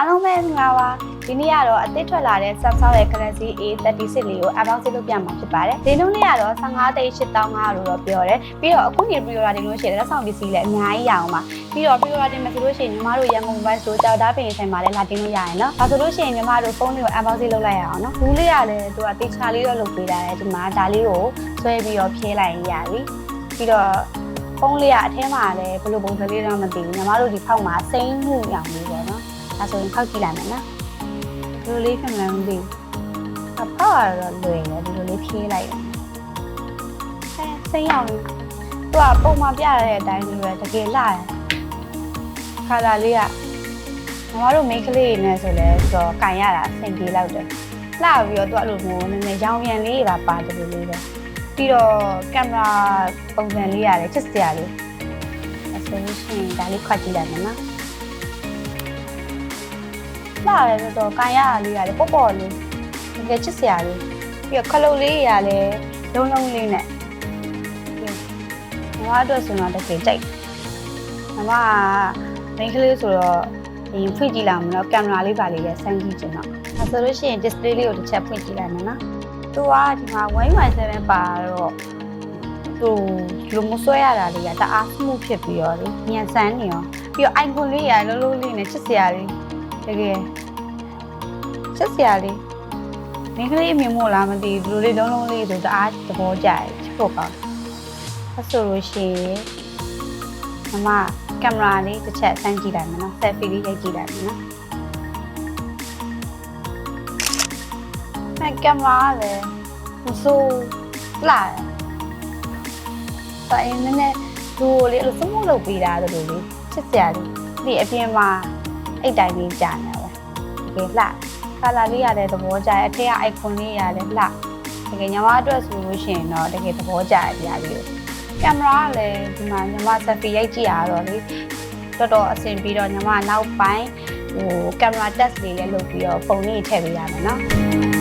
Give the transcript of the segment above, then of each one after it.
အားလုံးပဲမင်္ဂလာပါဒီနေ့ကတော့အသစ်ထွက်လာတဲ့ Samsung ရဲ့ Galaxy A36 လေးကို unbox လုပ်ပြမှာဖြစ်ပါတယ်ဒီလုံးလေးကတော့15သိန်း8500လို့တော့ပြောတယ်ပြီးတော့အခုနေ pre-order တင်လို့ရှိရင်လက်ဆောင်ပစ္စည်းလည်းအများကြီးရအောင်ပါပြီးတော့ pre-order တင်မယ်ဆိုလို့ရှိရင်ညီမတို့ရန်ကုန် Mobile Store ကြောက်သားပင်ဆိုင်မှာလည်းလာတင်လို့ရရင်နော်ဒါဆိုလို့ရှိရင်ညီမတို့ဖုန်းလေးကို unbox လုပ်လိုက်ရအောင်နော်ဘူးလေးကလည်းသူကတေချာလေးတော့လုပ်ပေးတာတယ်ဒီမှာဒါလေးကိုဆွဲပြီးတော့ဖြဲလိုက်ရင်ရပြီပြီးတော့ဖုန်းလေးကအထဲမှာလည်းဘယ်လိုပုံစံလေးတော့မသိဘူးညီမတို့ဒီဖောက်မှာစိမ့်မှုရောင်လေးပေါ့နော် ဒါဆိုရင်ခောက်ကြည့်လိုက်မယ်နော်ဒီလိုလေးဖြစ်မှန်းမသိဘူးအဖောက်ကတော့လွယ်တယ်ဒီလိုလေးဖြေးလိုက်တယ်အဲစိမ့်အောင်လေးသူကပုံမှန်ပြရတဲ့အတိုင်းလေးပဲတကယ်လှတယ်ခါလာလေးကညီမတို့မိန်းကလေးတွေနဲ့ဆိုလဲဆိုတော့ကင်ရတာအဆင်ပြေလောက်တယ်လှပြီးတော့သူကအဲ့လိုမျိုးနည်းနည်းရောင်ပြန်လေးပါပါတယ်လို့လေးပဲပြီးတော့ကင်မရာပုံစံလေးရတယ်ချစ်စရာလေးအဲဆိုလို့ရှိရင်ဒါလေးခွက်ကြည့်လိုက်မယ်နော် လှတယ်ဆိုတော့ကန်ရတာလေးရတယ်ပေါ့ပေါ့လေးတကယ်ချစ်စရာလေးပြီးတော့ခလုတ်လေးရလည်းလုံးလုံးလေးနဲ့ပြီးမမအတွက်ဆိုတော့တကယ်ကြိုက်မမကမိန်းကလေးဆိုတော့ဒီဖွင့်ကြည့်လာမလို့ကင်မရာလေးပါလေးလည်းစမ်းကြည့်ချင်တော့ဒါဆိုလို့ရှိရင် display လေးကိုတစ်ချက်ဖွင့်ကြည့်လိုက်မယ်နော်သူကဒီမှာ1.7ပါတော့သူလူမဆွဲရတာလေးကတအားမှုဖြစ်ပြီးတော့လေညံစမ်းနေရောပြီးတော့ icon လေးရလုံးလုံးလေးနဲ့ချစ်စရာလေးတ ကယ်ချက်စရာလေးမိန်းကလေးအမြင်မို့လားမသိဘူးဒီလိုလေးလုံးလုံးလေးဆိုတအားသဘောကျတယ်ချစ်ဖို့ကောင်းအဲ့ဆိုလို့ရှိရင်မမကင်မရာလေးတစ်ချက်စမ်းကြည့်လိုက်မယ်နော်ဆက်ဖီလေးရိုက်ကြည့်လိုက်မယ်နော်အဲ့ကင်မရာကလည်းမဆိုးလာတယ်တိုင်းနည်းနည်းလူကိုလေးအဲ့လိုစမှုလုပ်ပေးတာတို့လိုလေးချစ်စရာလေးဒီအပြင်မှာ အဲ့တိုင်းလေးကြာနေပါတကယ်လှကာလာလေးရတယ်သဘောကျတယ်အထက်က icon လေးရတယ်လှတကယ်ညီမအတွက်ဆိုလို့ရှိရင်တော့တကယ်သဘောကျတယ်ဒီဟာလေးကိုကင်မရာကလည်းဒီမှာညီမဆက်ဖီရိုက်ကြည့်ရတော့လေတော်တော်အဆင်ပြေတော့ညီမနောက်ပိုင်းဟိုကင်မရာ test လေးလည်းလုပ်ပြီးတော့ပုံလေးထည့်ပေးရမယ်နော်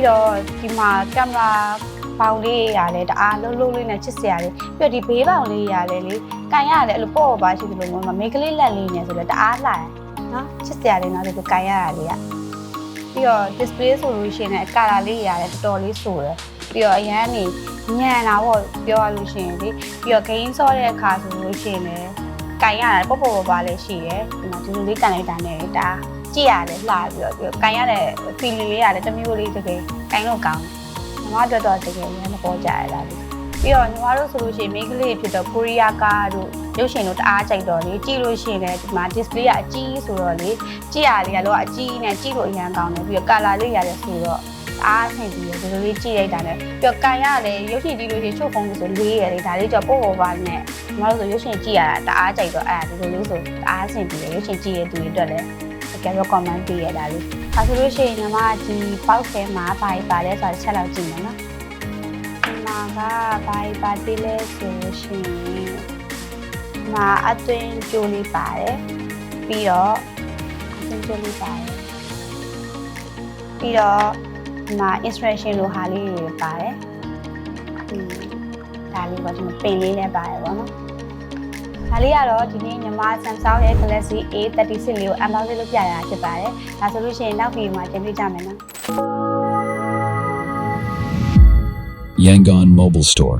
ပြီးတော့ဒီမှာကင်မရာပေါင်လေးရလည်းတအားလုံးလုံးလေးနဲ့ချစ်စရာလေးပြီးတော့ဒီဘေးပေါင်လေးရလည်းလေကန်ရလည်းအဲ့လိုပေါ့ပါရှိသလိုမျိုးမမိတ်ကလေးလက်လေးနဲ့ဆိုလည်းတအားလှတယ်နော်ချစ်စရာလေးနော်ဒီလိုကန်ရတာလေးကပြီးတော့ display ဆိုလို့ရှိရင်လည်းကာလာလေးရလည်းတော်တော်လေးဆိုတယ်ပြီးတော့အရန်နေညံတာပေါ့ပြောရလို့ရှိရင်လေပြီးတော့ gain ဆော့တဲ့အခါဆိုလို့ရှိရင်လည်းကန်ရတာပေါ့ပေါ့ပါပါလေးရှိတယ်ဒီမှာဒီလိုလေးကန်လိုက်တာနဲ့ဒါ ကြည့်ရတယ်လှပြီးတော့ပြီးတော့ကန်ရတဲ့ feeling လေးရတယ်တစ်မျိုးလေးတကယ်ကန်လို့ကောင်းတယ်ညီမတို့တော့တကယ်လည်းမပေါ်ကြရလားပြီးတော့ညီမတို့ဆိုလို့ရှိရင်မိန်းကလေးဖြစ်တော့ကိုရီးယားကားတို့ရုပ်ရှင်တို့တအားကြိုက်တော့လေကြည့်လို့ရှိရင်လည်းဒီမှာ display ကအကြီးဆိုတော့လေကြည့်ရလေကတော့အကြီးနဲ့ကြည့်လို့အရန်ကောင်းတယ်ပြီးတော့ color လေးရတယ်ဆိုတော့အားဆင်ပြီးတော့ဒီလိုလေးကြည့်လိုက်တာနဲ့ပြီးတော့ကန်ရတယ်ရုပ်ရှင်ကြည့်လို့ရှိရင်ချုပ်ဖုန်းလို့ဆိုလေးရတယ်ဒါလေးကြောပို့ပေါ်ပါနဲ့ညီမတို့ဆိုရုပ်ရှင်ကြည့်ရတာတအားကြိုက်တော့အဲ့ဒါဒီလိုလေးဆိုတအားဆင်ပြီးရုပ်ရှင်ကြည့်ရတဲ့သူတွေအတွက်လည်း တကယ်တော့ comment ပေးရတာလေးဒါဆိုလို့ရှိရင်ညီမဒီ box ထဲမှာဘာပါလဲဆိုတာတစ်ချက်လောက်ကြည့်မယ်နော်ဒီမှာကဘာပါတိလဲဆိုလို့ရှိရင်ဒီမှာအတွင်းကြိုးလေးပါတယ်ပြီးတော့အတွင်းကြိုးလေးပါတယ်ပြီးတော့ဒီမှာ instruction လိုဟာလေးတွေပါတယ်อืมဒါလေးပေါ့ဒီမှာပင်လေးလည်းပါတယ်ပေါ့နော် ဒါလေးကတော့ဒီနေ့ညီမ Samsung ရဲ့ Galaxy A36 လေးကို unbox လုပ်ပြရတာဖြစ်ပါတယ်ဒါဆိုလို့ရှိရင်နောက်ဗီဒီယိုမှာတင်ပြကြမယ်နော် Yangon Mobile Store.